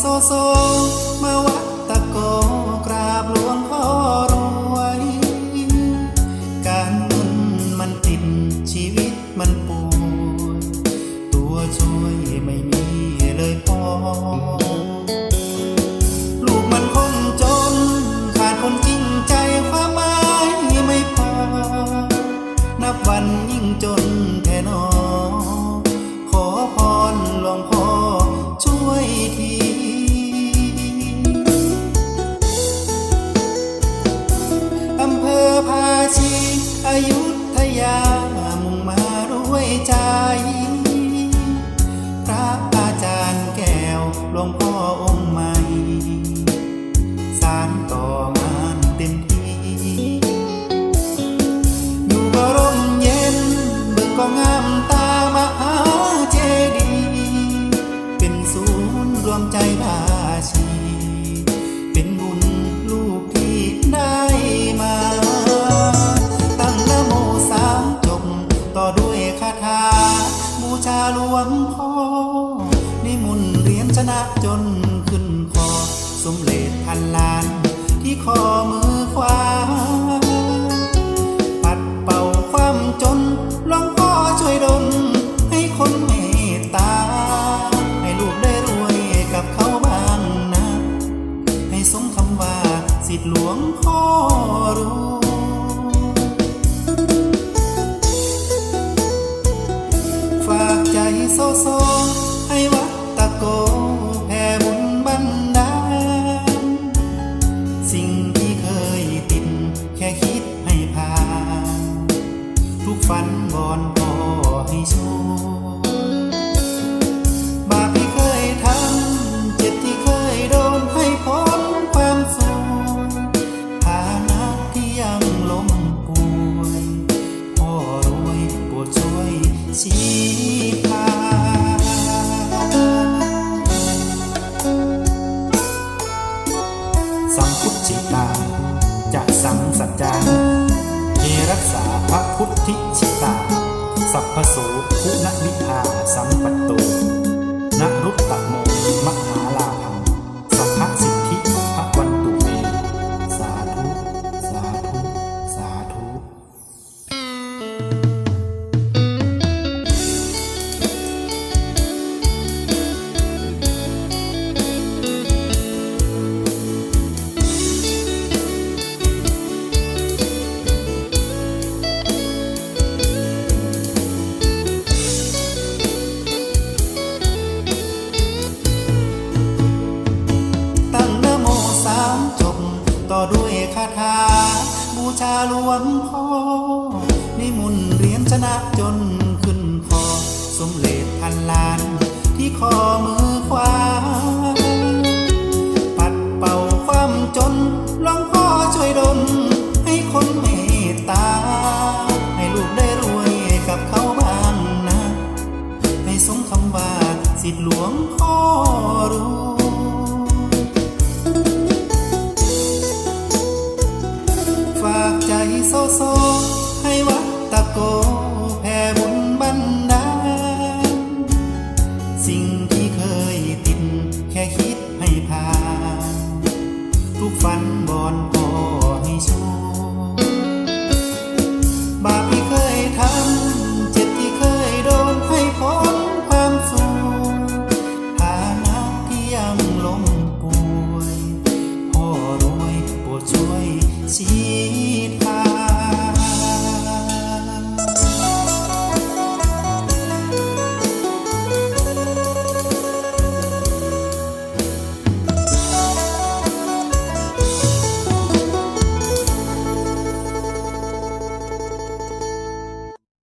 โซโซ มาว่า ยามุ่งมาด้วยใจ พระอาจารย์แก้วหลวงพ่อองค์ใหม่สารต่อ หลวงพ่อนิมนต์เรียนชนะจนขึ้นคอสมเลดพันล้าน ที่ขอมือขวา ปัดเป่าความจนหลวงพ่อช่วยดลให้คนเมตตา ให้ลูกได้รวยกับเขาบ้างนะ ให้สมคำว่าสิทธิหลวงพ่อรู้ากใจโซโซ ให้วัดตะโกแผ่บุญบันดาลสิ่งที่เคยติดแค่คิดให้ผ่าน ทุกฝันบอนพอให้ชู สังพุทธิตาจะสังสัจจาเอรักษาพระพุทธิชิตา สัพพโสคุณวิภาสัมป ต่อด้วยคาถาบูชาหลวงพ่อนิมนต์เรียญชนะจนขึ้นคอสมเลดพันล้านที่ข้อมือขวา ปัดเป่าความจนหลวงพ่อช่วยดลให้คนเมตตา ให้ลูกได้รวยกับเขาบ้างนะ ให้สมคำว่าสิทธิหลวงพ่อรู้ ย